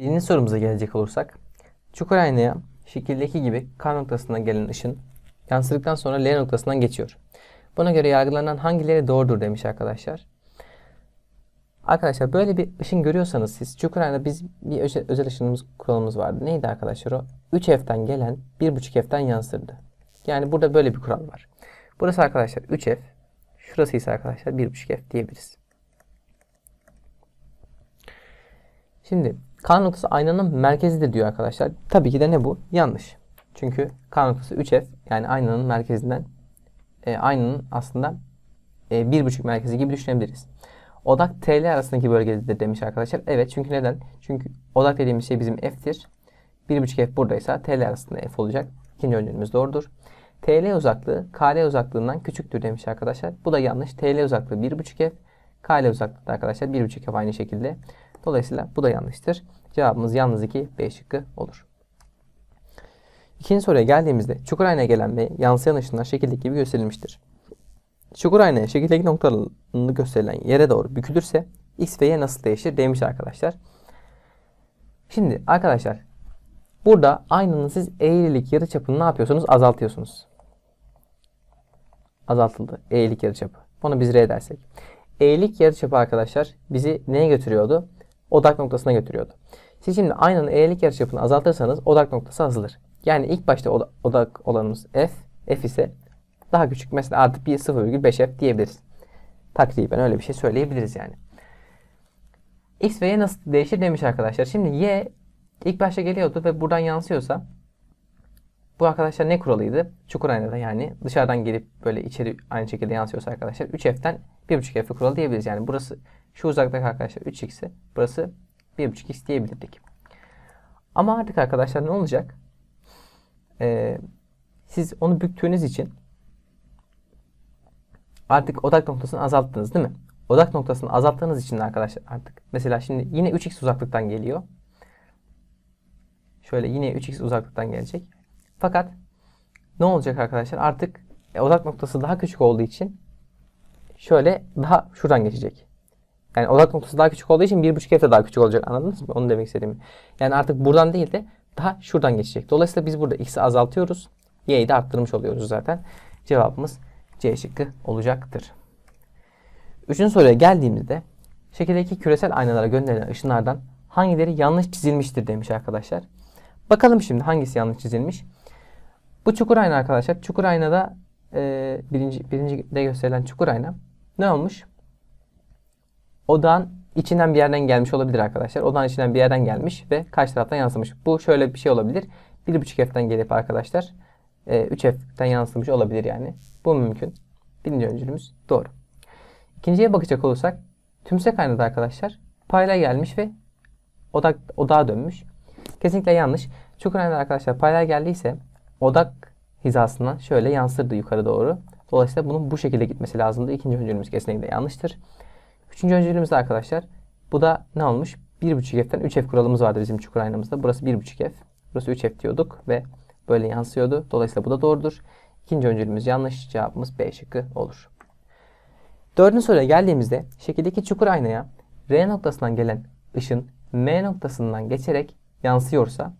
Birinci sorumuza gelecek olursak. Çukur aynaya şekildeki gibi K noktasından gelen ışın yansıdıktan sonra L noktasından geçiyor. Buna göre yargılanan hangileri doğrudur demiş arkadaşlar. Arkadaşlar böyle bir ışın görüyorsanız siz çukur aynada biz bir özel, özel ışınımız kuralımız vardı. Neydi arkadaşlar o? 3F'den gelen 1.5 F'den yansırdı. Yani burada böyle bir kural var. Burası arkadaşlar 3F. Şurası ise arkadaşlar 1.5 F diyebiliriz. Şimdi K noktası aynanın merkezidir diyor arkadaşlar. Tabii ki de ne bu? Yanlış. Çünkü K noktası 3F yani aynanın merkezinden e, aynanın aslında e, 1.5 merkezi gibi düşünebiliriz. Odak TL arasındaki bölgededir demiş arkadaşlar. Evet çünkü neden? Çünkü odak dediğimiz şey bizim F'tir. 1.5 F buradaysa TL arasında F olacak. İkinci öncülümüz doğrudur. TL uzaklığı KL uzaklığından küçüktür demiş arkadaşlar. Bu da yanlış. TL uzaklığı 1.5 F. KL uzaklığı da arkadaşlar 1.5 F aynı şekilde. Dolayısıyla bu da yanlıştır. Cevabımız yalnız 2 B şıkkı olur. İkinci soruya geldiğimizde çukur aynaya gelen ve yansıyan ışınlar şekildeki gibi gösterilmiştir. Çukur aynaya şekildeki noktalarını gösterilen yere doğru bükülürse x ve y nasıl değişir demiş arkadaşlar. Şimdi arkadaşlar burada aynanın siz eğrilik yarıçapını ne yapıyorsunuz? Azaltıyorsunuz. Azaltıldı. Eğrilik yarıçapı. Bunu biz R dersek. Eğrilik yarıçapı arkadaşlar bizi neye götürüyordu? Odak noktasına götürüyordu. Siz şimdi aynanın eğrilik yarıçapını azaltırsanız odak noktası azalır. Yani ilk başta oda- odak olanımız f, f ise daha küçük. Mesela artık bir 0,5 f diyebiliriz. Takriben öyle bir şey söyleyebiliriz yani. X ve Y nasıl değişir demiş arkadaşlar. Şimdi Y ilk başta geliyordu ve buradan yansıyorsa bu arkadaşlar ne kuralıydı? Çukur aynada yani dışarıdan gelip böyle içeri aynı şekilde yansıyorsa arkadaşlar 3F'den 1.5 F kuralı diyebiliriz. Yani burası şu uzaklık arkadaşlar 3X ise burası 1.5X diyebilirdik. Ama artık arkadaşlar ne olacak? Ee, siz onu büktüğünüz için artık odak noktasını azalttınız değil mi? Odak noktasını azalttığınız için arkadaşlar artık mesela şimdi yine 3x uzaklıktan geliyor. Şöyle yine 3x uzaklıktan gelecek. Fakat ne olacak arkadaşlar? Artık e, odak noktası daha küçük olduğu için şöyle daha şuradan geçecek. Yani odak noktası daha küçük olduğu için 1.5 f de daha küçük olacak. Anladınız mı? Onu demek istediğimi. Yani artık buradan değil de daha şuradan geçecek. Dolayısıyla biz burada x'i azaltıyoruz. Y'yi de arttırmış oluyoruz zaten. Cevabımız C şıkkı olacaktır. Üçüncü soruya geldiğimizde şekildeki küresel aynalara gönderilen ışınlardan hangileri yanlış çizilmiştir demiş arkadaşlar. Bakalım şimdi hangisi yanlış çizilmiş. Bu çukur ayna arkadaşlar. Çukur aynada e, birinci, birinci de gösterilen çukur ayna ne olmuş? Odağın içinden bir yerden gelmiş olabilir arkadaşlar. Odağın içinden bir yerden gelmiş ve karşı taraftan yansımış. Bu şöyle bir şey olabilir. 1.5 F'den gelip arkadaşlar e, 3 F'den yansımış olabilir yani. Bu mümkün. Birinci öncülümüz doğru. İkinciye bakacak olursak tümsek aynada arkadaşlar payla gelmiş ve odak odağa dönmüş. Kesinlikle yanlış. Çukur aynada arkadaşlar payla geldiyse odak hizasından şöyle yansırdı yukarı doğru. Dolayısıyla bunun bu şekilde gitmesi lazımdı. İkinci öncülümüz kesinlikle yanlıştır. Üçüncü öncülümüz de arkadaşlar bu da ne olmuş? 1.5 F'den 3 F kuralımız vardı bizim çukur aynamızda. Burası 1.5 F. Burası 3 F diyorduk ve böyle yansıyordu. Dolayısıyla bu da doğrudur. İkinci öncülümüz yanlış. Cevabımız B şıkkı olur. Dördüncü soruya geldiğimizde şekildeki çukur aynaya R noktasından gelen ışın M noktasından geçerek yansıyorsa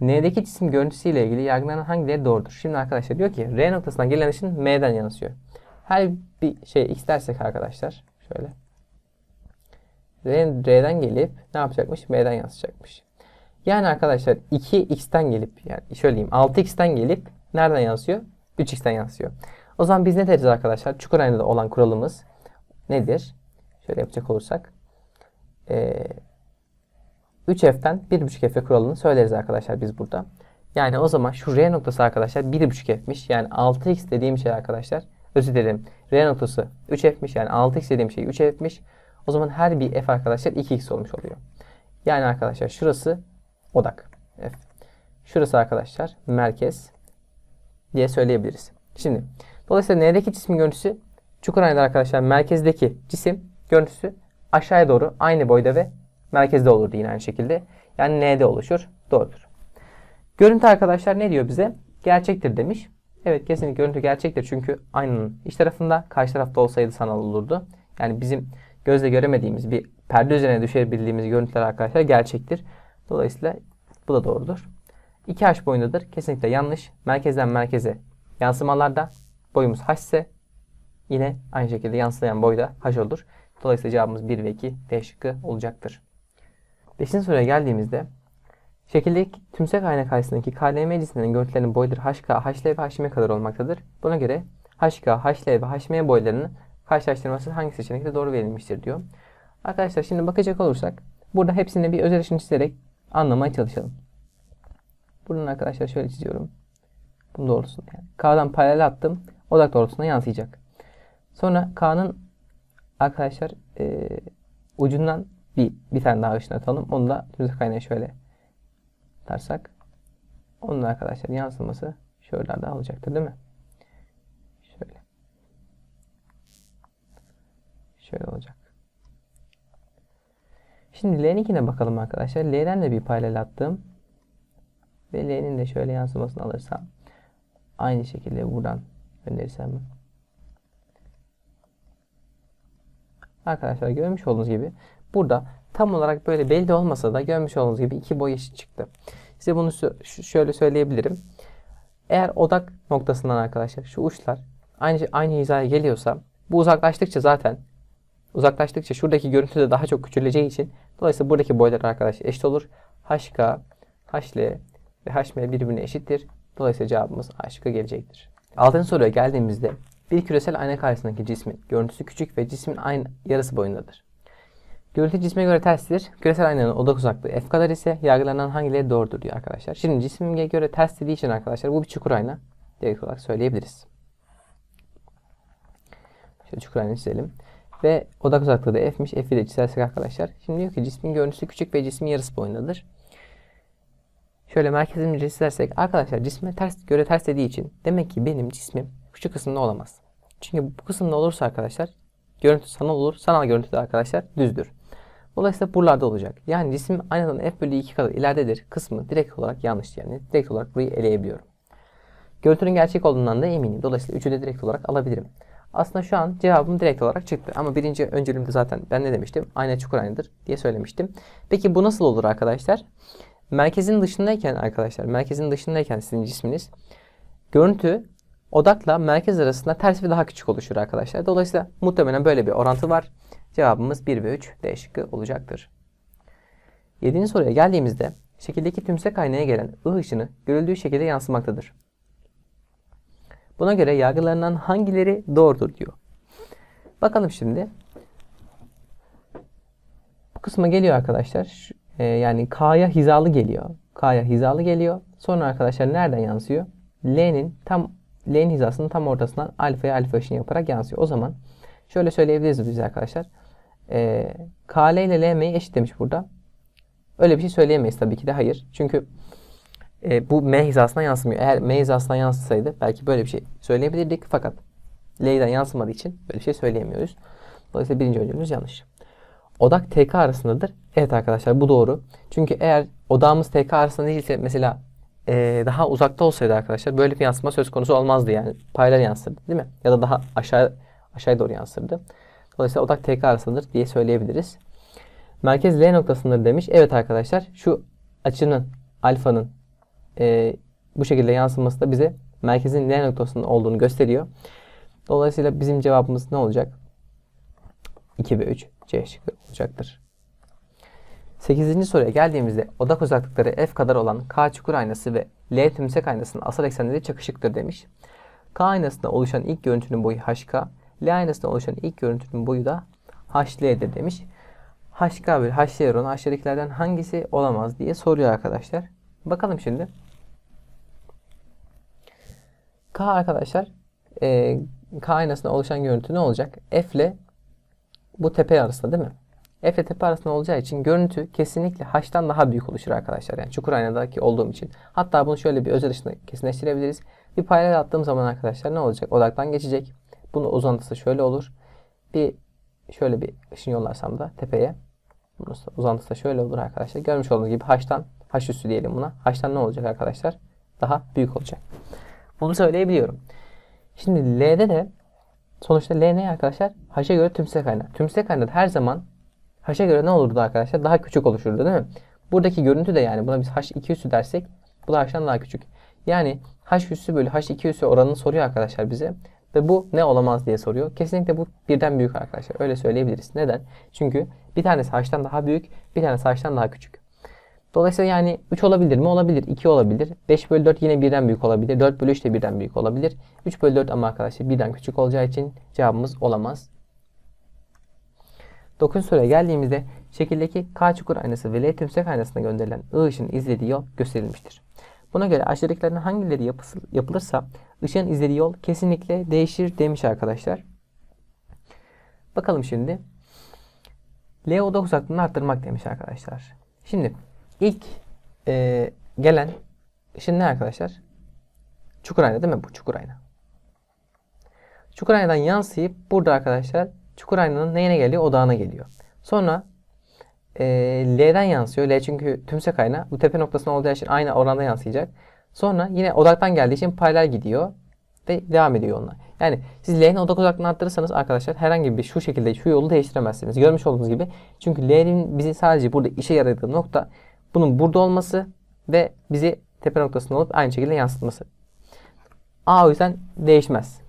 N'deki cisim görüntüsüyle ilgili yargılanan hangileri doğrudur? Şimdi arkadaşlar diyor ki R noktasından gelen ışın M'den yansıyor. Her bir şey X dersek arkadaşlar şöyle R, R'den gelip ne yapacakmış? M'den yansıyacakmış. Yani arkadaşlar 2x'ten gelip yani şöyle diyeyim 6x'ten gelip nereden yansıyor? 3x'ten yansıyor. O zaman biz ne deriz arkadaşlar? Çukur aynada olan kuralımız nedir? Şöyle yapacak olursak. Ee, 3f'ten 1.5 f kuralını söyleriz arkadaşlar biz burada. Yani o zaman şu r noktası arkadaşlar 1.5 f'miş. Yani 6x dediğim şey arkadaşlar özür dilerim. R noktası 3f'miş. Yani 6x dediğim şey 3f'miş. O zaman her bir f arkadaşlar 2x olmuş oluyor. Yani arkadaşlar şurası odak. F. Şurası arkadaşlar merkez diye söyleyebiliriz. Şimdi dolayısıyla N'deki cismin görüntüsü çukur aynada arkadaşlar merkezdeki cisim görüntüsü aşağıya doğru aynı boyda ve merkezde olurdu yine aynı şekilde. Yani N'de oluşur. Doğrudur. Görüntü arkadaşlar ne diyor bize? Gerçektir demiş. Evet kesinlikle görüntü gerçektir çünkü aynanın iç tarafında karşı tarafta olsaydı sanal olurdu. Yani bizim gözle göremediğimiz bir perde üzerine düşebildiğimiz görüntüler arkadaşlar gerçektir. Dolayısıyla bu da doğrudur. 2h boyundadır. Kesinlikle yanlış. Merkezden merkeze yansımalarda boyumuz h ise yine aynı şekilde yansıyan boy da h olur. Dolayısıyla cevabımız 1 ve 2 D şıkkı olacaktır. Beşinci soruya geldiğimizde şekildeki tümsek ayna karşısındaki KLM cisimlerinin görüntülerinin boyları HK, HL ve HM kadar olmaktadır. Buna göre HK, HL ve HM boylarının karşılaştırması hangi seçenekte doğru verilmiştir diyor. Arkadaşlar şimdi bakacak olursak burada hepsini bir özel ışın çizerek anlamaya çalışalım. Buradan arkadaşlar şöyle çiziyorum. Bunun doğrultusunda yani. K'dan paralel attım. Odak doğrultusuna yansıyacak. Sonra K'nın arkadaşlar e, ucundan bir, bir tane daha ışın atalım. Onu da tümsek kaynağı şöyle atarsak onun da arkadaşlar yansıması şöylerde olacaktır değil mi? Şöyle. Şöyle olacak. Şimdi L'ninkine bakalım arkadaşlar. L'den de bir paralel attım. Ve L'nin de şöyle yansımasını alırsam aynı şekilde buradan gönderirsem Arkadaşlar görmüş olduğunuz gibi burada tam olarak böyle belli olmasa da görmüş olduğunuz gibi iki boy eşit çıktı. Size bunu şöyle söyleyebilirim. Eğer odak noktasından arkadaşlar şu uçlar aynı aynı hizaya geliyorsa bu uzaklaştıkça zaten uzaklaştıkça şuradaki görüntü de daha çok küçüleceği için dolayısıyla buradaki boylar arkadaşlar eşit olur. HK, HL ve HM birbirine eşittir. Dolayısıyla cevabımız A gelecektir. Altıncı soruya geldiğimizde bir küresel ayna karşısındaki cismin görüntüsü küçük ve cismin aynı yarısı boyundadır. Görüntü cisme göre terstir. Küresel aynanın odak uzaklığı f kadar ise yargılanan hangileri doğrudur diyor arkadaşlar. Şimdi cisme göre ters dediği için arkadaşlar bu bir çukur ayna. Direkt olarak söyleyebiliriz. Şöyle çukur ayna çizelim. Ve odak uzaklığı da f'miş. F'i de çizersek arkadaşlar. Şimdi diyor ki cismin görüntüsü küçük ve cismin yarısı boyundadır. Şöyle merkezini çizersek arkadaşlar cisme ters göre ters dediği için demek ki benim cismim küçük kısımda olamaz. Çünkü bu kısımda olursa arkadaşlar görüntü sanal olur. Sanal görüntü de arkadaşlar düzdür. Dolayısıyla buralarda olacak. Yani cisim aynadan f bölü 2 kadar ileridedir kısmı direkt olarak yanlış yani. Direkt olarak burayı eleyebiliyorum. Görüntünün gerçek olduğundan da eminim. Dolayısıyla 3'ü de direkt olarak alabilirim. Aslında şu an cevabım direkt olarak çıktı. Ama birinci öncülümde zaten ben ne demiştim? Ayna çukur aynadır diye söylemiştim. Peki bu nasıl olur arkadaşlar? Merkezin dışındayken arkadaşlar, merkezin dışındayken sizin cisminiz görüntü odakla merkez arasında ters ve daha küçük oluşur arkadaşlar. Dolayısıyla muhtemelen böyle bir orantı var. Cevabımız 1 ve 3 D şıkkı olacaktır. 7. soruya geldiğimizde şekildeki tümsek aynaya gelen ı ışını görüldüğü şekilde yansımaktadır. Buna göre yargılarından hangileri doğrudur diyor. Bakalım şimdi. Bu kısma geliyor arkadaşlar. Şu, e, yani K'ya hizalı geliyor. K'ya hizalı geliyor. Sonra arkadaşlar nereden yansıyor? L'nin tam L'nin hizasının tam ortasından alfaya alfa ışını yaparak yansıyor. O zaman şöyle söyleyebiliriz biz arkadaşlar. E, KL ile LM'yi eşit demiş burada. Öyle bir şey söyleyemeyiz tabii ki de hayır. Çünkü e, bu M hizasına yansımıyor. Eğer M hizasına yansısaydı belki böyle bir şey söyleyebilirdik. Fakat L'den yansımadığı için böyle bir şey söyleyemiyoruz. Dolayısıyla birinci öncülümüz yanlış. Odak TK arasındadır. Evet arkadaşlar bu doğru. Çünkü eğer odağımız TK arasında değilse mesela e, daha uzakta olsaydı arkadaşlar böyle bir yansıma söz konusu olmazdı yani. Paralel yansırdı değil mi? Ya da daha aşağı aşağıya doğru yansırdı. Dolayısıyla odak TK arasındadır diye söyleyebiliriz. Merkez L noktasındır demiş. Evet arkadaşlar şu açının alfanın e, bu şekilde yansıması da bize merkezin L noktasının olduğunu gösteriyor. Dolayısıyla bizim cevabımız ne olacak? 2 ve 3 C şıkkı olacaktır. 8. soruya geldiğimizde odak uzaklıkları f kadar olan K çukur aynası ve L tümsek aynasının asal eksenleri çakışıktır demiş. K aynasında oluşan ilk görüntünün boyu HK, L aynasında oluşan ilk görüntünün boyu da HL'dir demiş. HK bölü HL oranı aşağıdakilerden hangisi olamaz diye soruyor arkadaşlar. Bakalım şimdi. K arkadaşlar e, K aynasında oluşan görüntü ne olacak? F ile bu tepe arasında değil mi? F ile tepe arasında olacağı için görüntü kesinlikle H'tan daha büyük oluşur arkadaşlar. Yani çukur aynadaki olduğum için. Hatta bunu şöyle bir özel ışını kesinleştirebiliriz. Bir paralel attığım zaman arkadaşlar ne olacak? Odaktan geçecek. Bunun uzantısı şöyle olur. Bir şöyle bir ışın yollarsam da tepeye. Bunun uzantısı da şöyle olur arkadaşlar. Görmüş olduğunuz gibi H'tan H üssü diyelim buna. H'tan ne olacak arkadaşlar? Daha büyük olacak. Bunu söyleyebiliyorum. Şimdi L'de de sonuçta L ne arkadaşlar? H'e göre tümsek kaynağı. Tümsek kaynağı her zaman H'e göre ne olurdu arkadaşlar? Daha küçük oluşurdu değil mi? Buradaki görüntü de yani buna biz h2 üssü dersek bu da h'tan daha küçük. Yani h üssü bölü h2 üssü oranını soruyor arkadaşlar bize. Ve bu ne olamaz diye soruyor. Kesinlikle bu birden büyük arkadaşlar. Öyle söyleyebiliriz. Neden? Çünkü bir tanesi h'tan daha büyük, bir tanesi h'tan daha küçük. Dolayısıyla yani 3 olabilir mi? Olabilir. 2 olabilir. 5 bölü 4 yine birden büyük olabilir. 4 bölü 3 de birden büyük olabilir. 3 bölü 4 ama arkadaşlar birden küçük olacağı için cevabımız olamaz. 9. soruya geldiğimizde şekildeki K çukur aynası ve L tümsek aynasına gönderilen I ışın izlediği yol gösterilmiştir. Buna göre aşağıdakilerden hangileri yapısı, yapılırsa ışığın izlediği yol kesinlikle değişir demiş arkadaşlar. Bakalım şimdi. L oda uzaklığını arttırmak demiş arkadaşlar. Şimdi ilk e, gelen ışın ne arkadaşlar? Çukur ayna değil mi bu? Çukur ayna. Çukur aynadan yansıyıp burada arkadaşlar çukur aynanın neyine geliyor? Odağına geliyor. Sonra e, L'den yansıyor. L çünkü tümsek ayna. Bu tepe noktasına olduğu için aynı oranda yansıyacak. Sonra yine odaktan geldiği için paralel gidiyor ve devam ediyor yoluna. Yani siz L'nin odak uzaklığını arttırırsanız arkadaşlar herhangi bir şu şekilde şu yolu değiştiremezsiniz. Görmüş olduğunuz gibi. Çünkü L'nin bizi sadece burada işe yaradığı nokta bunun burada olması ve bizi tepe noktasında olup aynı şekilde yansıtması. A o yüzden değişmez.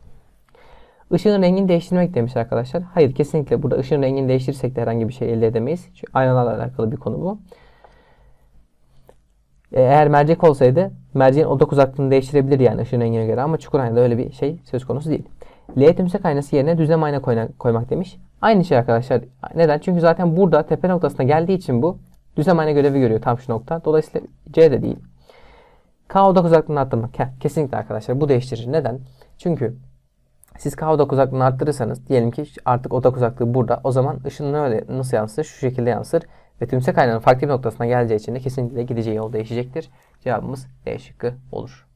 Işığın rengini değiştirmek demiş arkadaşlar. Hayır kesinlikle burada ışığın rengini değiştirirsek de herhangi bir şey elde edemeyiz. Çünkü aynalarla alakalı bir konu bu. E, eğer mercek olsaydı merceğin odak uzaklığını değiştirebilir yani ışığın rengine göre ama çukur aynada öyle bir şey söz konusu değil. L tümsek aynası yerine düzlem ayna koymak demiş. Aynı şey arkadaşlar. Neden? Çünkü zaten burada tepe noktasına geldiği için bu düzlem ayna görevi görüyor tam şu nokta. Dolayısıyla C de değil. K odak uzaklığını arttırmak. Kesinlikle arkadaşlar bu değiştirir. Neden? Çünkü siz K odak uzaklığını arttırırsanız diyelim ki artık odak uzaklığı burada. O zaman ışın öyle nasıl yansır? Şu şekilde yansır. Ve tümsek aynanın farklı bir noktasına geleceği için de kesinlikle gideceği yol değişecektir. Cevabımız D şıkkı olur.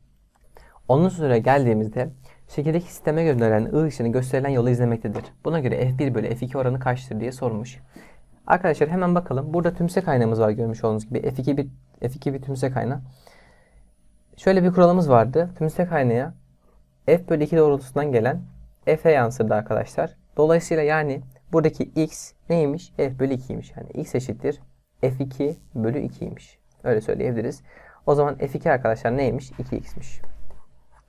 Onun süre geldiğimizde şekildeki sisteme gönderilen I ışını gösterilen yolu izlemektedir. Buna göre F1 bölü F2 oranı kaçtır diye sormuş. Arkadaşlar hemen bakalım. Burada tümsek aynamız var görmüş olduğunuz gibi. F2 bir, F2 bir tümsek ayna. Şöyle bir kuralımız vardı. Tümsek aynaya F bölü 2 doğrultusundan gelen F'e yansırdı arkadaşlar. Dolayısıyla yani buradaki X neymiş? F bölü 2'ymiş. Yani X eşittir F2 bölü 2'ymiş. Öyle söyleyebiliriz. O zaman F2 arkadaşlar neymiş? 2X'miş.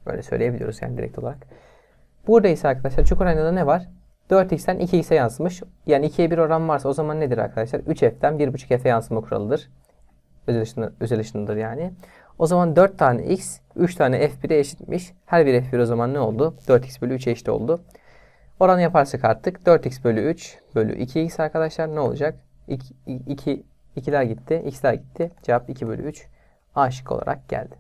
Böyle söyleyebiliyoruz yani direkt olarak. Burada ise arkadaşlar çukur aynada ne var? 4x'ten 2x'e yansımış. Yani 2'ye 1 oran varsa o zaman nedir arkadaşlar? 3f'ten 1.5f'e yansıma kuralıdır. Özel, ışınıdır yani. O zaman 4 tane x, 3 tane f1'e eşitmiş. Her bir f1 o zaman ne oldu? 4x bölü 3'e eşit oldu. Oranı yaparsak artık 4x bölü 3 bölü 2x arkadaşlar ne olacak? 2, 2 2'ler gitti, x'ler gitti. Cevap 2 bölü 3 A şık olarak geldi.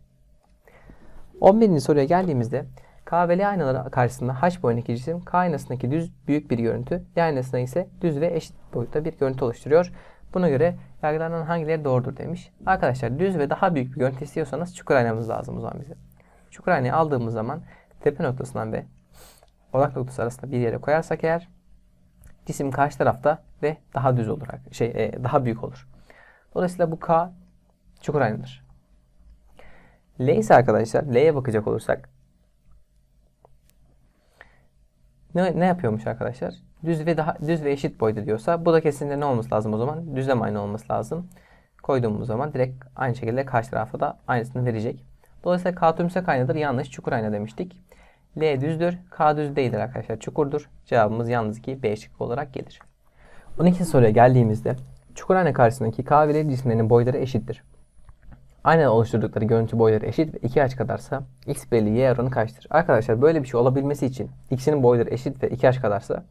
11. soruya geldiğimizde K ve L aynaları karşısında H boyundaki cisim K aynasındaki düz büyük bir görüntü, L aynasında ise düz ve eşit boyutta bir görüntü oluşturuyor. Buna göre yargılanan hangileri doğrudur demiş. Arkadaşlar düz ve daha büyük bir görüntü istiyorsanız çukur aynamız lazım o zaman bize. Çukur aynayı aldığımız zaman tepe noktasından ve odak noktası arasında bir yere koyarsak eğer cisim karşı tarafta ve daha düz olur. Şey, e, daha büyük olur. Dolayısıyla bu K çukur aynadır. L ise arkadaşlar L'ye bakacak olursak ne, ne yapıyormuş arkadaşlar? Düz ve daha düz ve eşit boyda diyorsa bu da kesinlikle ne olması lazım o zaman? Düzlem aynı olması lazım. Koyduğumuz zaman direkt aynı şekilde karşı tarafa da aynısını verecek. Dolayısıyla K tümsek aynadır. Yanlış çukur ayna demiştik. L düzdür. K düz değildir arkadaşlar. Çukurdur. Cevabımız yalnız ki B şıkkı olarak gelir. 12. soruya geldiğimizde çukur ayna karşısındaki K ve L cisimlerinin boyları eşittir. Aynen oluşturdukları görüntü boyları eşit ve 2 h kadarsa x bölü y oranı kaçtır? Arkadaşlar böyle bir şey olabilmesi için x'in boyları eşit ve 2 h kadarsa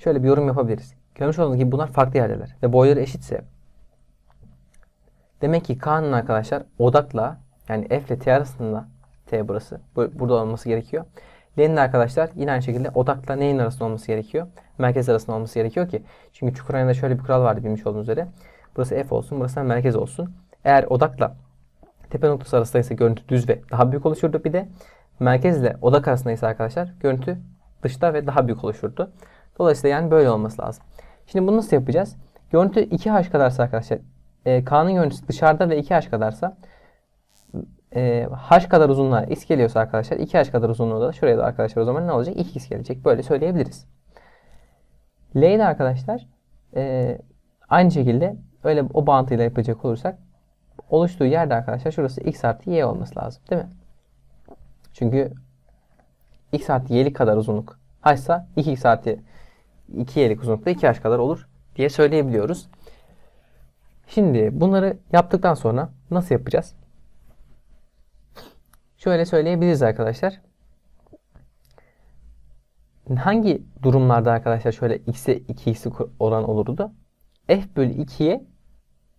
şöyle bir yorum yapabiliriz. Görmüş olduğunuz gibi bunlar farklı yerdeler ve boyları eşitse demek ki K'nın arkadaşlar odakla yani F ile T arasında T burası burada olması gerekiyor. L'nin arkadaşlar yine aynı şekilde odakla neyin arasında olması gerekiyor? Merkez arasında olması gerekiyor ki. Çünkü çukur ayında şöyle bir kural vardı bilmiş olduğunuz üzere. Burası F olsun, burası merkez olsun. Eğer odakla tepe noktası arasında ise görüntü düz ve daha büyük oluşurdu. Bir de merkezle odak arasında ise arkadaşlar görüntü dışta ve daha büyük oluşurdu. Dolayısıyla yani böyle olması lazım. Şimdi bunu nasıl yapacağız? Görüntü 2H kadarsa arkadaşlar e, K'nın görüntüsü dışarıda ve 2H kadarsa e, H kadar uzunluğa X geliyorsa arkadaşlar 2H kadar uzunluğu da şuraya da arkadaşlar o zaman ne olacak? 2X gelecek. Böyle söyleyebiliriz. L'de arkadaşlar e, aynı şekilde öyle o bağıntıyla yapacak olursak oluştuğu yerde arkadaşlar şurası x artı y olması lazım değil mi? Çünkü x artı y'lik kadar uzunluk h'sa 2x artı 2y'lik uzunlukta 2h kadar olur diye söyleyebiliyoruz. Şimdi bunları yaptıktan sonra nasıl yapacağız? Şöyle söyleyebiliriz arkadaşlar. Hangi durumlarda arkadaşlar şöyle x'e 2x'lik oran olurdu? f bölü 2'ye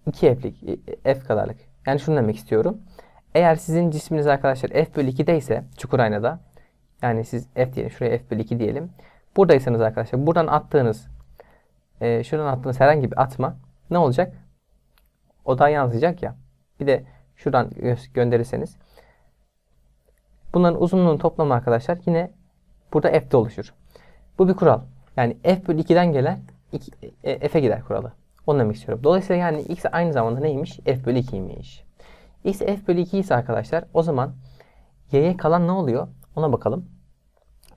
2f'lik f kadarlık. Yani şunu demek istiyorum. Eğer sizin cisminiz arkadaşlar f bölü 2'de ise çukur aynada yani siz f diyelim şuraya f bölü 2 diyelim. Buradaysanız arkadaşlar buradan attığınız e, şuradan attığınız herhangi bir atma ne olacak? Odan yansıyacak ya. Bir de şuradan gö- gönderirseniz bunların uzunluğunun toplamı arkadaşlar yine burada f'de oluşur. Bu bir kural. Yani f bölü 2'den gelen e, f'e gider kuralı. Onu demek istiyorum. Dolayısıyla yani x aynı zamanda neymiş? f bölü 2'ymiş. x f bölü 2 ise arkadaşlar o zaman y'ye kalan ne oluyor? Ona bakalım.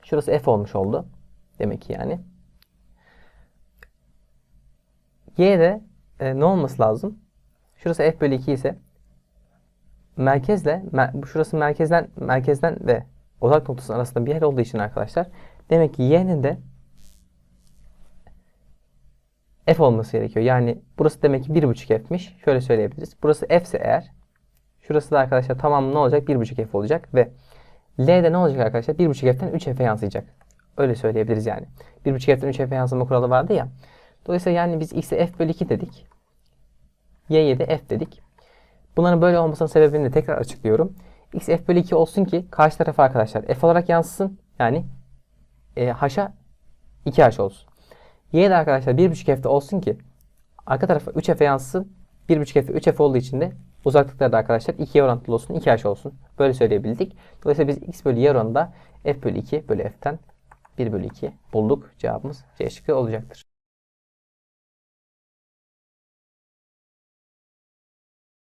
Şurası f olmuş oldu. Demek ki yani. y'de e, ne olması lazım? Şurası f bölü 2 ise merkezle mer- şurası merkezden merkezden ve odak noktası arasında bir yer olduğu için arkadaşlar demek ki y'nin de f olması gerekiyor. Yani burası demek ki 1.5 f'miş. Şöyle söyleyebiliriz. Burası f ise eğer şurası da arkadaşlar tamam ne olacak? 1.5 f olacak ve L'de ne olacak arkadaşlar? 1.5 f'ten 3 f'e yansıyacak. Öyle söyleyebiliriz yani. 1.5 f'ten 3 f'e yansıma kuralı vardı ya. Dolayısıyla yani biz x'e f bölü 2 dedik. y'ye de f dedik. Bunların böyle olmasının sebebini de tekrar açıklıyorum. x f bölü 2 olsun ki karşı tarafa arkadaşlar f olarak yansısın. Yani e, h'a 2h olsun. Y de arkadaşlar 1.5 f'de olsun ki arka tarafa 3 f'e yansısın. 1.5 f 3 f olduğu için de uzaklıkları da arkadaşlar 2'ye orantılı olsun. 2h olsun. Böyle söyleyebildik. Dolayısıyla biz x bölü y oranında f bölü 2 bölü f'ten 1 bölü 2 bulduk. Cevabımız C şıkkı olacaktır.